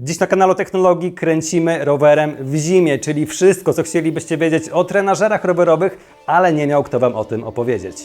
Dziś na kanale Technologii kręcimy rowerem w zimie, czyli wszystko, co chcielibyście wiedzieć o trenażerach rowerowych, ale nie miał kto Wam o tym opowiedzieć.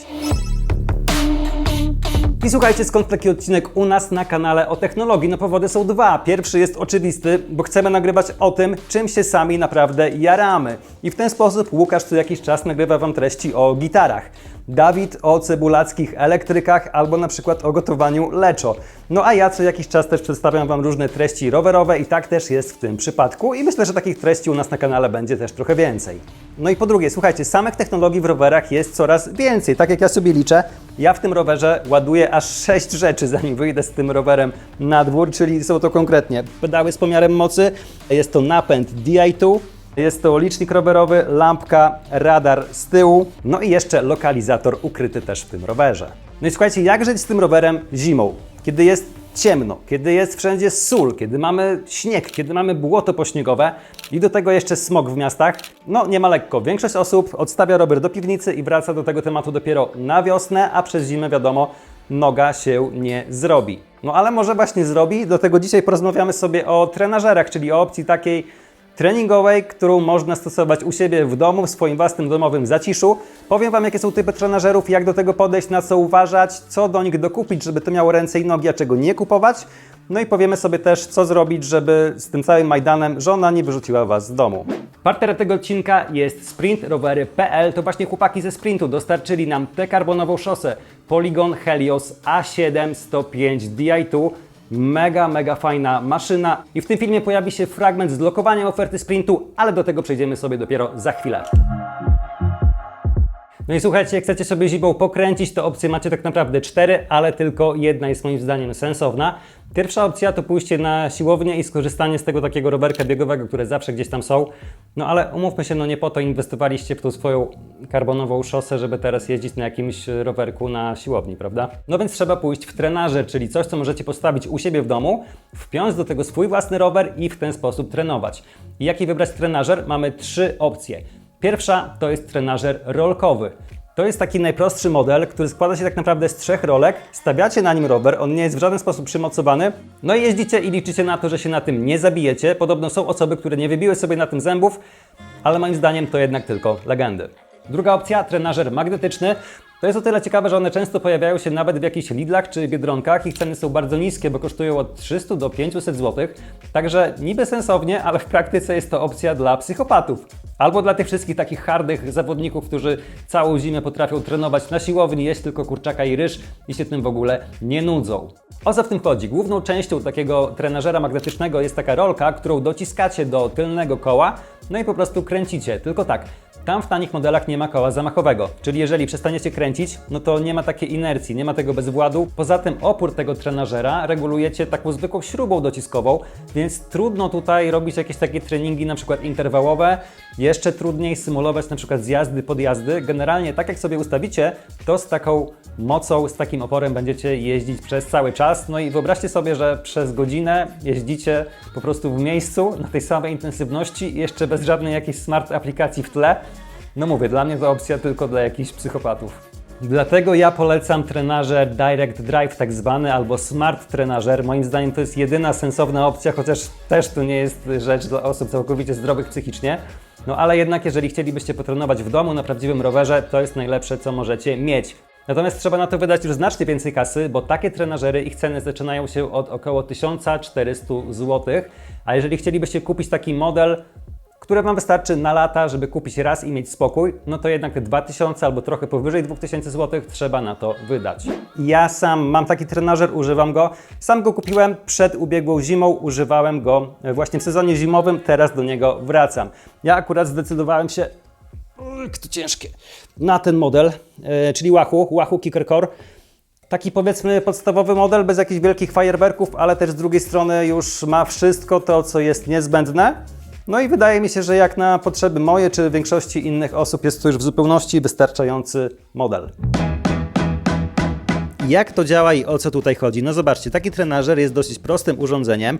I słuchajcie, skąd taki odcinek u nas na kanale o technologii? No powody są dwa. Pierwszy jest oczywisty, bo chcemy nagrywać o tym, czym się sami naprawdę jaramy. I w ten sposób Łukasz co jakiś czas nagrywa Wam treści o gitarach. Dawid o cebulackich elektrykach albo na przykład o gotowaniu leczo. No a ja co jakiś czas też przedstawiam Wam różne treści rowerowe i tak też jest w tym przypadku i myślę, że takich treści u nas na kanale będzie też trochę więcej. No i po drugie, słuchajcie, samych technologii w rowerach jest coraz więcej. Tak jak ja sobie liczę, ja w tym rowerze ładuję aż 6 rzeczy, zanim wyjdę z tym rowerem na dwór, czyli są to konkretnie pedały z pomiarem mocy, jest to napęd DI2, jest to licznik rowerowy, lampka, radar z tyłu, no i jeszcze lokalizator ukryty też w tym rowerze. No i słuchajcie, jak żyć z tym rowerem zimą, kiedy jest ciemno, kiedy jest wszędzie sól, kiedy mamy śnieg, kiedy mamy błoto pośniegowe i do tego jeszcze smog w miastach, no nie ma lekko. Większość osób odstawia rower do piwnicy i wraca do tego tematu dopiero na wiosnę, a przez zimę wiadomo, noga się nie zrobi. No ale może właśnie zrobi, do tego dzisiaj porozmawiamy sobie o trenażerach, czyli o opcji takiej treningowej, którą można stosować u siebie w domu, w swoim własnym domowym zaciszu. Powiem Wam, jakie są typy trenażerów, jak do tego podejść, na co uważać, co do nich dokupić, żeby to miało ręce i nogi, a czego nie kupować. No i powiemy sobie też, co zrobić, żeby z tym całym Majdanem żona nie wyrzuciła Was z domu. Partnerem tego odcinka jest sprintrowery.pl. To właśnie chłopaki ze Sprintu dostarczyli nam tę karbonową szosę Polygon Helios A7 105 Di2. Mega, mega fajna maszyna. I w tym filmie pojawi się fragment z lokowaniem oferty sprintu, ale do tego przejdziemy sobie dopiero za chwilę. No i słuchajcie, jak chcecie sobie zimą pokręcić, to opcje macie tak naprawdę cztery, ale tylko jedna jest moim zdaniem sensowna. Pierwsza opcja to pójście na siłownię i skorzystanie z tego takiego rowerka biegowego, które zawsze gdzieś tam są. No ale umówmy się, no nie po to inwestowaliście w tą swoją karbonową szosę, żeby teraz jeździć na jakimś rowerku na siłowni, prawda? No więc trzeba pójść w trenażer, czyli coś, co możecie postawić u siebie w domu, wpiąć do tego swój własny rower i w ten sposób trenować. I jaki wybrać trenażer? Mamy trzy opcje. Pierwsza to jest trenażer rolkowy. To jest taki najprostszy model, który składa się tak naprawdę z trzech rolek. Stawiacie na nim rower, on nie jest w żaden sposób przymocowany. No i jeździcie i liczycie na to, że się na tym nie zabijecie. Podobno są osoby, które nie wybiły sobie na tym zębów, ale moim zdaniem to jednak tylko legendy. Druga opcja, trenażer magnetyczny. To jest o tyle ciekawe, że one często pojawiają się nawet w jakichś Lidlach czy Biedronkach. Ich ceny są bardzo niskie, bo kosztują od 300 do 500 zł. Także niby sensownie, ale w praktyce jest to opcja dla psychopatów. Albo dla tych wszystkich takich hardych zawodników, którzy całą zimę potrafią trenować na siłowni, jeść tylko kurczaka i ryż i się tym w ogóle nie nudzą. O co w tym chodzi? Główną częścią takiego trenażera magnetycznego jest taka rolka, którą dociskacie do tylnego koła, no i po prostu kręcicie. Tylko tak, tam w tanich modelach nie ma koła zamachowego, czyli jeżeli przestaniecie kręcić, no to nie ma takiej inercji, nie ma tego bezwładu. Poza tym opór tego trenażera regulujecie taką zwykłą śrubą dociskową, więc trudno tutaj robić jakieś takie treningi na przykład interwałowe. Jeszcze trudniej symulować na przykład zjazdy, podjazdy. Generalnie tak jak sobie ustawicie, to z taką mocą, z takim oporem będziecie jeździć przez cały czas. No i wyobraźcie sobie, że przez godzinę jeździcie po prostu w miejscu na tej samej intensywności, jeszcze bez żadnej jakiejś smart aplikacji w tle. No mówię, dla mnie to opcja tylko dla jakichś psychopatów. Dlatego ja polecam trenażer Direct Drive tak zwany albo Smart Trenażer. Moim zdaniem to jest jedyna sensowna opcja, chociaż też to nie jest rzecz dla osób całkowicie zdrowych psychicznie. No ale jednak jeżeli chcielibyście potrenować w domu na prawdziwym rowerze, to jest najlepsze co możecie mieć. Natomiast trzeba na to wydać już znacznie więcej kasy, bo takie trenażery, ich ceny zaczynają się od około 1400 zł. A jeżeli chcielibyście kupić taki model, które Wam wystarczy na lata, żeby kupić raz i mieć spokój, no to jednak te 2000 albo trochę powyżej 2000 zł trzeba na to wydać. Ja sam mam taki trenażer, używam go. Sam go kupiłem przed ubiegłą zimą, używałem go właśnie w sezonie zimowym, teraz do niego wracam. Ja akurat zdecydowałem się to ciężkie. Na ten model, e, czyli Wahoo, Wahoo Kicker Core. Taki powiedzmy podstawowy model, bez jakichś wielkich fajerwerków, ale też z drugiej strony już ma wszystko to, co jest niezbędne. No i wydaje mi się, że jak na potrzeby moje czy większości innych osób jest to już w zupełności wystarczający model. Jak to działa i o co tutaj chodzi? No zobaczcie, taki trenażer jest dosyć prostym urządzeniem.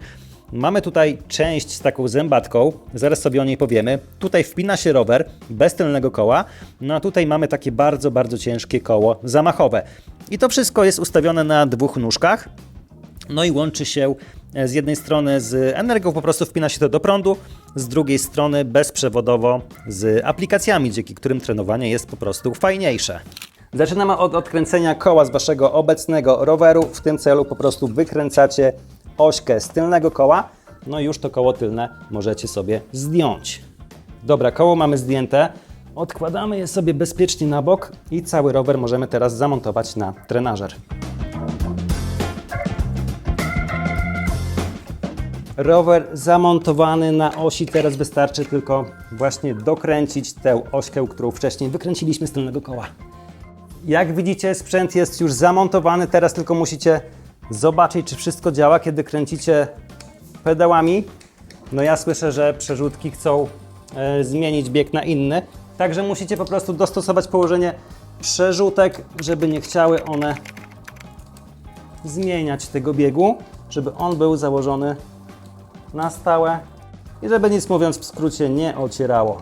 Mamy tutaj część z taką zębatką, zaraz sobie o niej powiemy. Tutaj wpina się rower bez tylnego koła, no a tutaj mamy takie bardzo, bardzo ciężkie koło zamachowe. I to wszystko jest ustawione na dwóch nóżkach. No i łączy się e, z jednej strony z energią, po prostu wpina się to do prądu, z drugiej strony bezprzewodowo z aplikacjami, dzięki którym trenowanie jest po prostu fajniejsze. Zaczynamy od odkręcenia koła z waszego obecnego roweru. W tym celu po prostu wykręcacie ośkę z tylnego koła, no i już to koło tylne możecie sobie zdjąć. Dobra, koło mamy zdjęte. Odkładamy je sobie bezpiecznie na bok i cały rower możemy teraz zamontować na trenażer. Rower zamontowany na osi, teraz wystarczy tylko właśnie dokręcić tę ośkę, którą wcześniej wykręciliśmy z tylnego koła. Jak widzicie, sprzęt jest już zamontowany, teraz tylko musicie zobaczyć, czy wszystko działa, kiedy kręcicie pedałami. No ja słyszę, że przerzutki chcą e, zmienić bieg na inny, także musicie po prostu dostosować położenie przerzutek, żeby nie chciały one zmieniać tego biegu, żeby on był założony na stałe i żeby nic mówiąc w skrócie nie ocierało.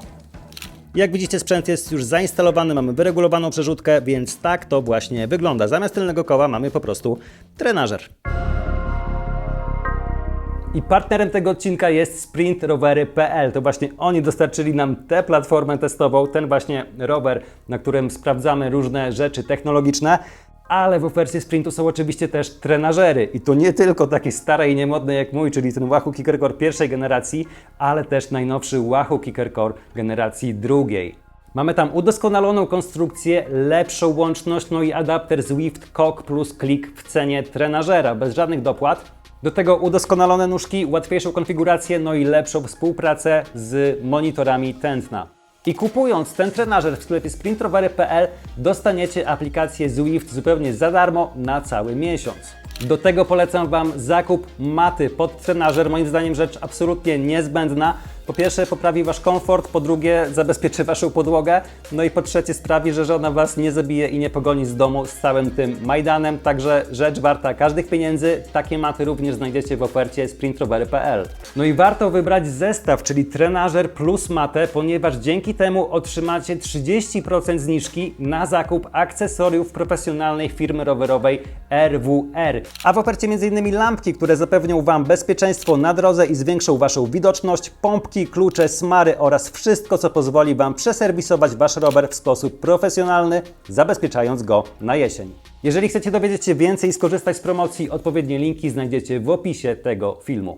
Jak widzicie, sprzęt jest już zainstalowany, mamy wyregulowaną przerzutkę, więc tak to właśnie wygląda. Zamiast tylnego koła mamy po prostu trenażer. I partnerem tego odcinka jest sprintrowery.pl. To właśnie oni dostarczyli nam tę platformę testową, ten właśnie rower, na którym sprawdzamy różne rzeczy technologiczne. Ale w ofercie sprintu są oczywiście też trenażery. I to nie tylko takie stare i niemodne jak mój, czyli ten Wahoo Kicker Core pierwszej generacji, ale też najnowszy Wahoo Kicker Core generacji drugiej. Mamy tam udoskonaloną konstrukcję, lepszą łączność, no i adapter Zwift Cock plus Click w cenie trenażera, bez żadnych dopłat. Do tego udoskonalone nóżki, łatwiejszą konfigurację, no i lepszą współpracę z monitorami tętna. I kupując ten trenażer w sklepie sprintrowery.pl dostaniecie aplikację Zwift zupełnie za darmo na cały miesiąc. Do tego polecam Wam zakup maty pod trenażer, moim zdaniem rzecz absolutnie niezbędna. Po pierwsze poprawi Wasz komfort, po drugie zabezpieczy Waszą podłogę, no i po trzecie sprawi, że żona Was nie zabije i nie pogoni z domu z całym tym Majdanem, także rzecz warta każdych pieniędzy. Takie maty również znajdziecie w ofercie sprintrowery.pl. No i warto wybrać zestaw, czyli trenażer plus matę, ponieważ dzięki temu otrzymacie 30% zniżki na zakup akcesoriów profesjonalnej firmy rowerowej RWR. A w ofercie m.in. lampki, które zapewnią Wam bezpieczeństwo na drodze i zwiększą Waszą widoczność, klucze, smary oraz wszystko, co pozwoli Wam przeserwisować Wasz rower w sposób profesjonalny, zabezpieczając go na jesień. Jeżeli chcecie dowiedzieć się więcej i skorzystać z promocji, odpowiednie linki znajdziecie w opisie tego filmu.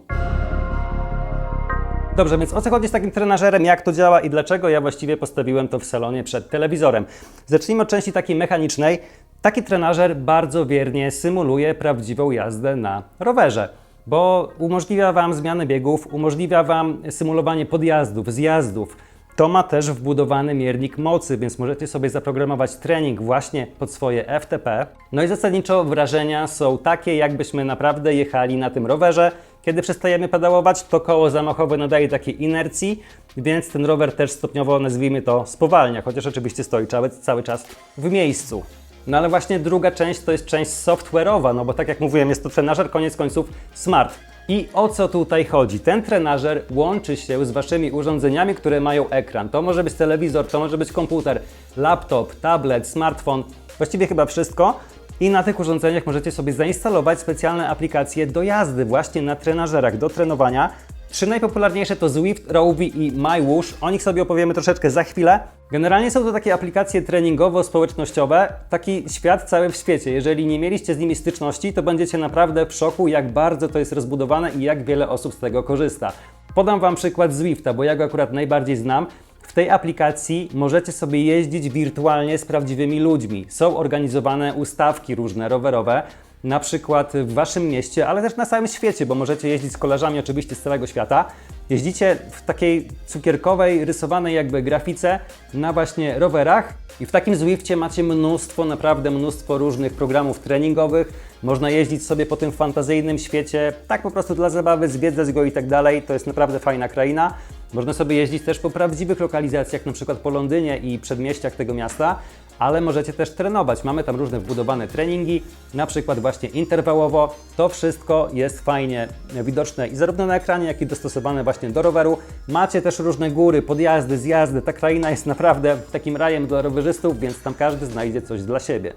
Dobrze, więc o co chodzi z takim trenażerem, jak to działa i dlaczego ja właściwie postawiłem to w salonie przed telewizorem? Zacznijmy od części takiej mechanicznej. Taki trenażer bardzo wiernie symuluje prawdziwą jazdę na rowerze, bo umożliwia Wam zmianę biegów, umożliwia Wam symulowanie podjazdów, zjazdów. To ma też wbudowany miernik mocy, więc możecie sobie zaprogramować trening właśnie pod swoje FTP. No i zasadniczo wrażenia są takie, jakbyśmy naprawdę jechali na tym rowerze. Kiedy przestajemy pedałować, to koło zamachowe nadaje takiej inercji, więc ten rower też stopniowo, nazwijmy to, spowalnia, chociaż oczywiście stoi cały, cały czas w miejscu. No ale właśnie druga część to jest część software'owa, no bo tak jak mówiłem, jest to trenażer koniec końców smart. I o co tutaj chodzi? Ten trenażer łączy się z Waszymi urządzeniami, które mają ekran. To może być telewizor, to może być komputer, laptop, tablet, smartfon, właściwie chyba wszystko. I na tych urządzeniach możecie sobie zainstalować specjalne aplikacje do jazdy właśnie na trenażerach, do trenowania. Trzy najpopularniejsze to Zwift, Rovi i MyWhoosh. O nich sobie opowiemy troszeczkę za chwilę. Generalnie są to takie aplikacje treningowo-społecznościowe, taki świat cały w świecie. Jeżeli nie mieliście z nimi styczności, to będziecie naprawdę w szoku, jak bardzo to jest rozbudowane i jak wiele osób z tego korzysta. Podam Wam przykład Zwifta, bo ja go akurat najbardziej znam. W tej aplikacji możecie sobie jeździć wirtualnie z prawdziwymi ludźmi. Są organizowane ustawki różne rowerowe, na przykład w Waszym mieście, ale też na całym świecie, bo możecie jeździć z koleżami oczywiście z całego świata. Jeździcie w takiej cukierkowej, rysowanej jakby grafice na właśnie rowerach i w takim Zwifcie macie mnóstwo, naprawdę mnóstwo różnych programów treningowych. Można jeździć sobie po tym fantazyjnym świecie, tak po prostu dla zabawy, zwiedzać go i tak dalej. To jest naprawdę fajna kraina. Można sobie jeździć też po prawdziwych lokalizacjach, na przykład po Londynie i przedmieściach tego miasta, ale możecie też trenować. Mamy tam różne wbudowane treningi, na przykład właśnie interwałowo. To wszystko jest fajnie widoczne i zarówno na ekranie, jak i dostosowane właśnie do roweru. Macie też różne góry, podjazdy, zjazdy. Ta kraina jest naprawdę takim rajem dla rowerzystów, więc tam każdy znajdzie coś dla siebie.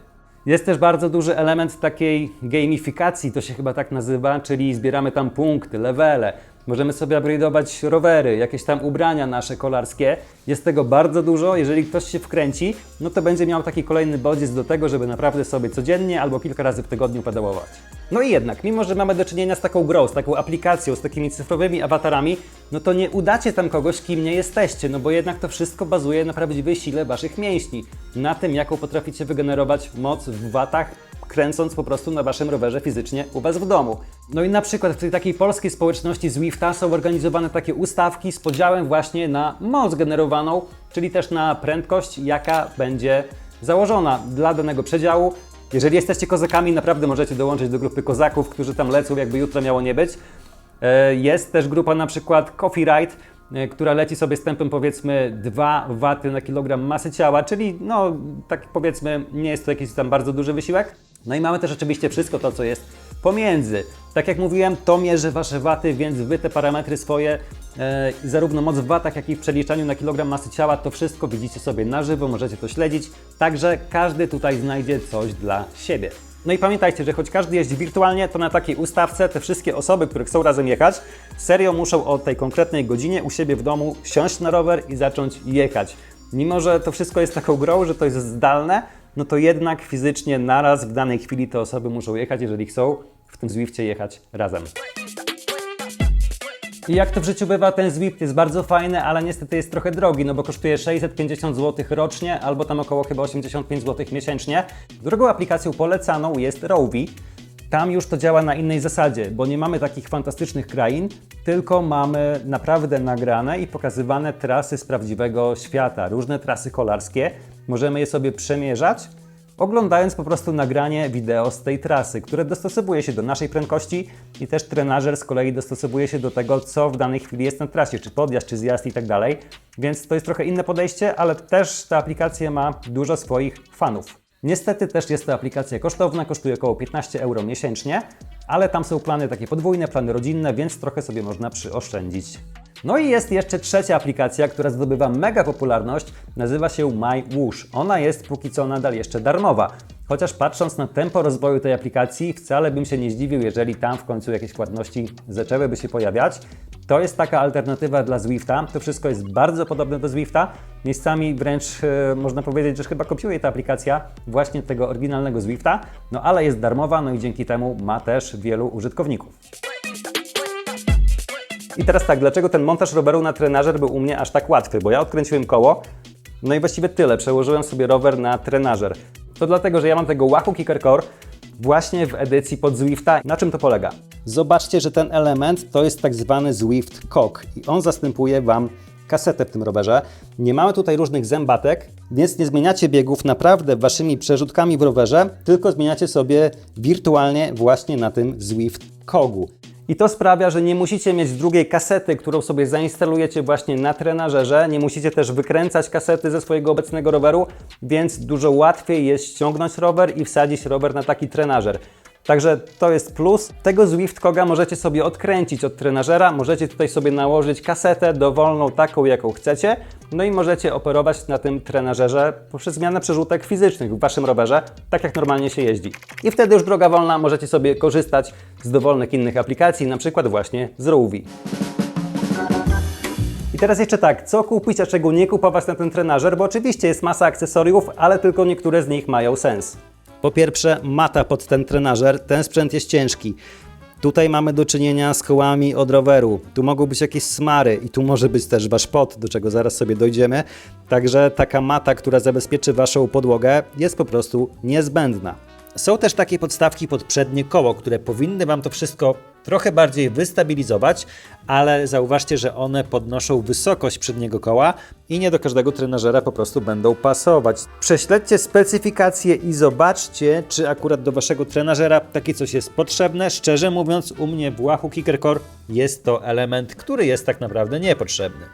Jest też bardzo duży element takiej gamifikacji, to się chyba tak nazywa, czyli zbieramy tam punkty, levele. Możemy sobie upgrade'ować rowery, jakieś tam ubrania nasze kolarskie. Jest tego bardzo dużo. Jeżeli ktoś się wkręci, no to będzie miał taki kolejny bodziec do tego, żeby naprawdę sobie codziennie albo kilka razy w tygodniu pedałować. No i jednak, mimo że mamy do czynienia z taką grą, z taką aplikacją, z takimi cyfrowymi awatarami, no to nie udacie tam kogoś, kim nie jesteście, no bo jednak to wszystko bazuje na prawdziwej sile waszych mięśni, na tym, jaką potraficie wygenerować moc w watach, kręcąc po prostu na waszym rowerze fizycznie u was w domu. No i na przykład w tej takiej polskiej społeczności Zwifta są organizowane takie ustawki z podziałem właśnie na moc generowaną, czyli też na prędkość, jaka będzie założona dla danego przedziału. Jeżeli jesteście kozakami, naprawdę możecie dołączyć do grupy kozaków, którzy tam lecą, jakby jutro miało nie być. E, Jest też grupa na przykład Coffee Ride, e, która leci sobie z tempem powiedzmy 2 W na kilogram masy ciała, czyli no tak powiedzmy nie jest to jakiś tam bardzo duży wysiłek. No i mamy też oczywiście wszystko to, co jest pomiędzy. Tak jak mówiłem, to mierzy Wasze waty, więc Wy te parametry swoje, e, zarówno moc w watach, jak i w przeliczaniu na kilogram masy ciała, to wszystko widzicie sobie na żywo, możecie to śledzić. Także każdy tutaj znajdzie coś dla siebie. No i pamiętajcie, że choć każdy jeździ wirtualnie, to na takiej ustawce te wszystkie osoby, które chcą razem jechać, serio muszą o tej konkretnej godzinie u siebie w domu siąść na rower i zacząć jechać. Mimo, że to wszystko jest taką grą, że to jest zdalne, no to jednak fizycznie naraz w danej chwili te osoby muszą jechać, jeżeli chcą w tym Zwifcie jechać razem. I jak to w życiu bywa, ten Zwift jest bardzo fajny, ale niestety jest trochę drogi, no bo kosztuje 650 zł rocznie, albo tam około chyba 85 zł miesięcznie. Drugą aplikacją polecaną jest Rovi. Tam już to działa na innej zasadzie, bo nie mamy takich fantastycznych krain, tylko mamy naprawdę nagrane i pokazywane trasy z prawdziwego świata, różne trasy kolarskie. Możemy je sobie przemierzać, oglądając po prostu nagranie wideo z tej trasy, które dostosowuje się do naszej prędkości i też trenażer z kolei dostosowuje się do tego, co w danej chwili jest na trasie, czy podjazd, czy zjazd i tak dalej. Więc to jest trochę inne podejście, ale też ta aplikacja ma dużo swoich fanów. Niestety też jest to aplikacja kosztowna, kosztuje około 15 euro miesięcznie, ale tam są plany takie podwójne, plany rodzinne, więc trochę sobie można przyoszczędzić. No i jest jeszcze trzecia aplikacja, która zdobywa mega popularność, nazywa się MyWoosh. Ona jest póki co nadal jeszcze darmowa. Chociaż patrząc na tempo rozwoju tej aplikacji, wcale bym się nie zdziwił, jeżeli tam w końcu jakieś płatności zaczęłyby się pojawiać. To jest taka alternatywa dla Zwifta. To wszystko jest bardzo podobne do Zwifta. Miejscami wręcz e, można powiedzieć, że chyba kopiuje ta aplikacja właśnie tego oryginalnego Zwifta, no ale jest darmowa, no i dzięki temu ma też wielu użytkowników. I teraz tak, dlaczego ten montaż roweru na trenażer był u mnie aż tak łatwy? Bo ja odkręciłem koło, no i właściwie tyle. Przełożyłem sobie rower na trenażer. To dlatego, że ja mam tego Wahoo Kicker Core właśnie w edycji pod Zwifta. Na czym to polega? Zobaczcie, że ten element to jest tak zwany Zwift Cock i on zastępuje Wam kasetę w tym rowerze. Nie mamy tutaj różnych zębatek, więc nie zmieniacie biegów naprawdę waszymi przerzutkami w rowerze, tylko zmieniacie sobie wirtualnie właśnie na tym Zwift Kogu. I to sprawia, że nie musicie mieć drugiej kasety, którą sobie zainstalujecie właśnie na trenażerze. Nie musicie też wykręcać kasety ze swojego obecnego roweru, więc dużo łatwiej jest ściągnąć rower i wsadzić rower na taki trenażer. Także to jest plus. Tego Zwift Koga możecie sobie odkręcić od trenażera, możecie tutaj sobie nałożyć kasetę dowolną, taką jaką chcecie, no i możecie operować na tym trenażerze poprzez zmianę przerzutek fizycznych w waszym rowerze, tak jak normalnie się jeździ. I wtedy już droga wolna, możecie sobie korzystać z dowolnych innych aplikacji, na przykład właśnie z Rovi. I teraz jeszcze tak, co kupić, a czego nie kupować na ten trenażer, bo oczywiście jest masa akcesoriów, ale tylko niektóre z nich mają sens. Po pierwsze, mata pod ten trenażer. Ten sprzęt jest ciężki. Tutaj mamy do czynienia z kołami od roweru. Tu mogą być jakieś smary i tu może być też wasz pot, do czego zaraz sobie dojdziemy. Także taka mata, która zabezpieczy waszą podłogę, jest po prostu niezbędna. Są też takie podstawki pod przednie koło, które powinny Wam to wszystko trochę bardziej wystabilizować, ale zauważcie, że one podnoszą wysokość przedniego koła i nie do każdego trenażera po prostu będą pasować. Prześledźcie specyfikacje i zobaczcie, czy akurat do Waszego trenażera takie coś jest potrzebne. Szczerze mówiąc, u mnie w Wahoo Kicker Core jest to element, który jest tak naprawdę niepotrzebny.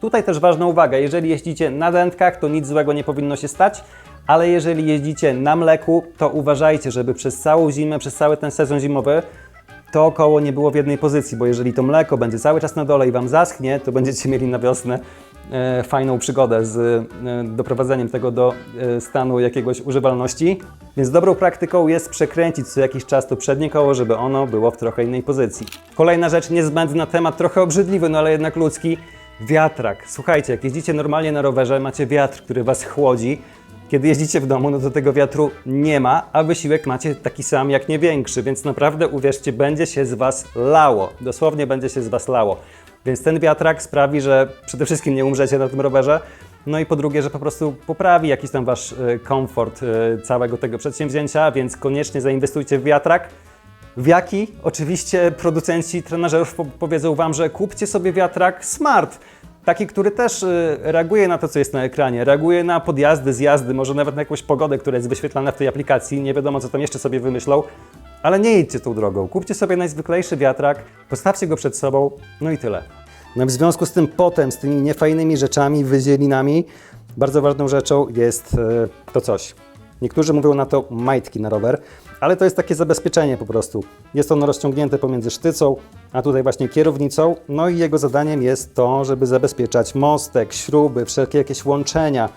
Tutaj też ważna uwaga, jeżeli jeździcie na dętkach, to nic złego nie powinno się stać, ale jeżeli jeździcie na mleku, to uważajcie, żeby przez całą zimę, przez cały ten sezon zimowy to koło nie było w jednej pozycji, bo jeżeli to mleko będzie cały czas na dole i Wam zaschnie, to będziecie mieli na wiosnę e, fajną przygodę z e, doprowadzeniem tego do e, stanu jakiegoś używalności. Więc dobrą praktyką jest przekręcić co jakiś czas to przednie koło, żeby ono było w trochę innej pozycji. Kolejna rzecz, niezbędna temat, trochę obrzydliwy, no ale jednak ludzki. Wiatrak. Słuchajcie, jak jeździcie normalnie na rowerze, macie wiatr, który was chłodzi. Kiedy jeździcie w domu, no to tego wiatru nie ma, a wysiłek macie taki sam, jak nie większy, więc naprawdę uwierzcie, będzie się z was lało. Dosłownie będzie się z was lało. Więc ten wiatrak sprawi, że przede wszystkim nie umrzecie na tym rowerze, no i po drugie, że po prostu poprawi jakiś tam wasz e, komfort e, całego tego przedsięwzięcia, więc koniecznie zainwestujcie w wiatrak. W jaki? Oczywiście producenci trenażerów po- powiedzą Wam, że kupcie sobie wiatrak Smart. Taki, który też y, reaguje na to, co jest na ekranie, reaguje na podjazdy, zjazdy, może nawet na jakąś pogodę, która jest wyświetlana w tej aplikacji. Nie wiadomo, co tam jeszcze sobie wymyślą, ale nie idźcie tą drogą. Kupcie sobie najzwyklejszy wiatrak, postawcie go przed sobą, no i tyle. No i w związku z tym potem, z tymi niefajnymi rzeczami, wyzielinami, bardzo ważną rzeczą jest y, to coś. Niektórzy mówią na to majtki na rower, ale to jest takie zabezpieczenie po prostu. Jest ono rozciągnięte pomiędzy sztycą, a tutaj właśnie kierownicą. No i jego zadaniem jest to, żeby zabezpieczać mostek, śruby, wszelkie jakieś łączenia.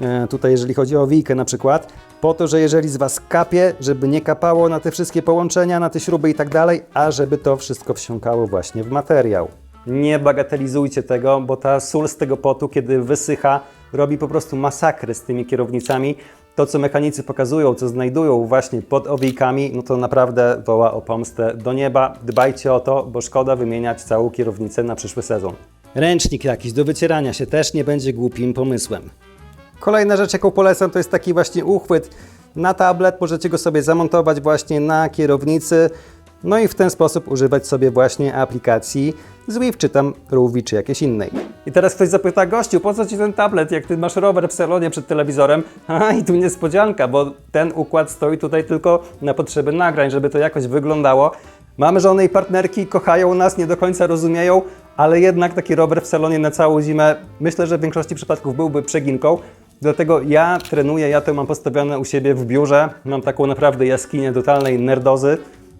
E, tutaj jeżeli chodzi o wijkę na przykład, po to, że jeżeli z Was kapie, żeby nie kapało na te wszystkie połączenia, na te śruby i tak dalej, a żeby to wszystko wsiąkało właśnie w materiał. Nie bagatelizujcie tego, bo ta sól z tego potu, kiedy wysycha, robi po prostu masakrę z tymi kierownicami. To, co mechanicy pokazują, co znajdują właśnie pod owijkami, no to naprawdę woła o pomstę do nieba. Dbajcie o to, bo szkoda wymieniać całą kierownicę na przyszły sezon. Ręcznik jakiś do wycierania się też nie będzie głupim pomysłem. Kolejna rzecz, jaką polecam, to jest taki właśnie uchwyt na tablet. Możecie go sobie zamontować właśnie na kierownicy. No i w ten sposób używać sobie właśnie aplikacji Zwift, czy tam Ruvi, czy jakiejś innej. I teraz ktoś zapyta, gościu, po co Ci ten tablet, jak Ty masz rower w salonie przed telewizorem? A i tu niespodzianka, bo ten układ stoi tutaj tylko na potrzeby nagrań, żeby to jakoś wyglądało. Mamy żony i partnerki, kochają nas, nie do końca rozumieją, ale jednak taki rower w salonie na całą zimę myślę, że w większości przypadków byłby przeginką. Dlatego ja trenuję, ja to mam postawione u siebie w biurze. Mam taką naprawdę jaskinię totalnej nerdozy.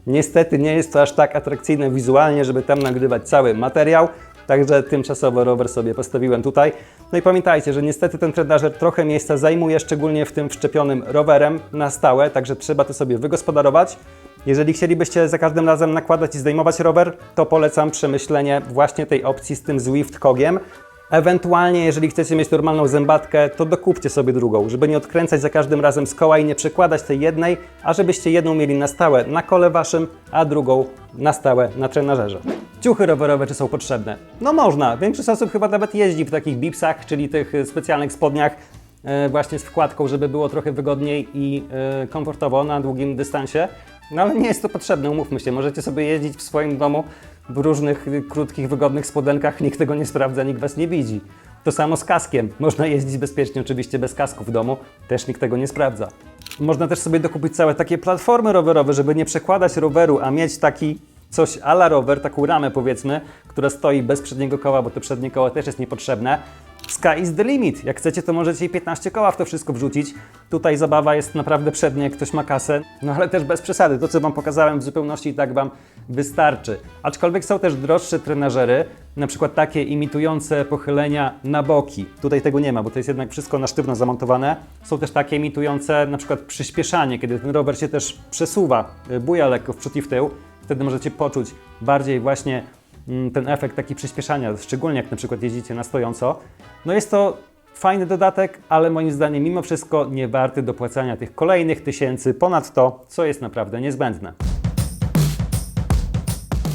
Niestety nie jest to aż tak atrakcyjne wizualnie, żeby tam nagrywać cały materiał. Także tymczasowo rower sobie postawiłem tutaj. No i pamiętajcie, że niestety ten trenażer trochę miejsca zajmuje, szczególnie w tym wszczepionym rowerem na stałe, także trzeba to sobie wygospodarować. Jeżeli chcielibyście za każdym razem nakładać i zdejmować rower, to polecam przemyślenie właśnie tej opcji z tym Zwift Kogiem. Ewentualnie, jeżeli chcecie mieć normalną zębatkę, to dokupcie sobie drugą, żeby nie odkręcać za każdym razem z koła i nie przekładać tej jednej, a żebyście jedną mieli na stałe na kole waszym, a drugą na stałe na trenażerze. Ciuchy rowerowe czy są potrzebne? No można. Większość osób chyba nawet jeździ w takich bipsach, czyli tych y, specjalnych spodniach e, właśnie z wkładką, żeby było trochę wygodniej i e, komfortowo na długim dystansie. No ale nie jest to potrzebne, umówmy się. Możecie sobie jeździć w swoim domu w różnych y, krótkich, wygodnych spodenkach, nikt tego nie sprawdza, nikt was nie widzi. To samo z kaskiem. Można jeździć bezpiecznie, oczywiście bez kasku w domu, też nikt tego nie sprawdza. Można też sobie dokupić całe takie platformy rowerowe, żeby nie przekładać roweru, a mieć taki coś a la rower, taką ramę powiedzmy, która stoi bez przedniego koła, bo to przednie koło też jest niepotrzebne. Sky is the limit. Jak chcecie, to możecie i 15 koła w to wszystko wrzucić. Tutaj zabawa jest naprawdę przednia, jak ktoś ma kasę, no ale też bez przesady. To, co Wam pokazałem w zupełności i tak Wam wystarczy. Aczkolwiek są też droższe trenażery, na przykład takie imitujące pochylenia na boki. Tutaj tego nie ma, bo to jest jednak wszystko na sztywno zamontowane. Są też takie imitujące na przykład przyspieszanie, kiedy ten rower się też przesuwa, y, buja lekko w przód i w tył. Wtedy możecie poczuć bardziej właśnie mm, ten efekt taki przyspieszania, szczególnie jak na przykład jeździcie na stojąco. No jest to fajny dodatek, ale moim zdaniem mimo wszystko nie warty dopłacania tych kolejnych tysięcy ponad to, co jest naprawdę niezbędne.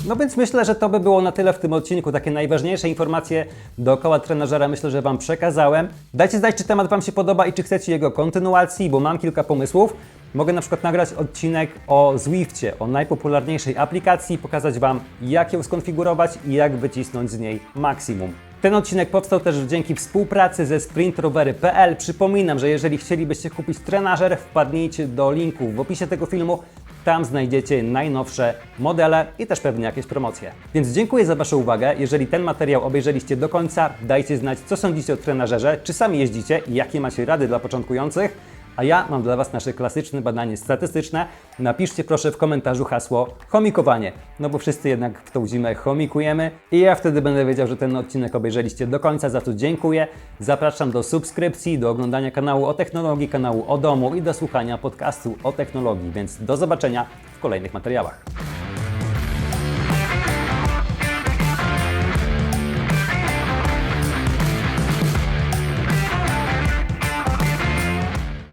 No więc myślę, że to by było na tyle w tym odcinku. Takie najważniejsze informacje dookoła trenażera myślę, że Wam przekazałem. Dajcie znać, czy temat Wam się podoba i czy chcecie jego kontynuacji, bo mam kilka pomysłów. Mogę na przykład nagrać odcinek o Zwifcie, o najpopularniejszej aplikacji, pokazać Wam, jak ją skonfigurować i jak wycisnąć z niej maksimum. Ten odcinek powstał też dzięki współpracy ze sprintrowery.pl. Przypominam, że jeżeli chcielibyście kupić trenażer, wpadnijcie do linku w opisie tego filmu. Tam znajdziecie najnowsze modele i też pewnie jakieś promocje. Więc dziękuję za Waszą uwagę. Jeżeli ten materiał obejrzeliście do końca, dajcie znać, co sądzicie o trenażerze, czy sami jeździcie i jakie macie rady dla początkujących. A ja mam dla Was nasze klasyczne badanie statystyczne. Napiszcie proszę w komentarzu hasło chomikowanie, no bo wszyscy jednak w tą zimę chomikujemy i ja wtedy będę wiedział, że ten odcinek obejrzeliście do końca, za co dziękuję. Zapraszam do subskrypcji, do oglądania kanału o technologii, kanału o domu i do słuchania podcastu o technologii, więc do zobaczenia w kolejnych materiałach.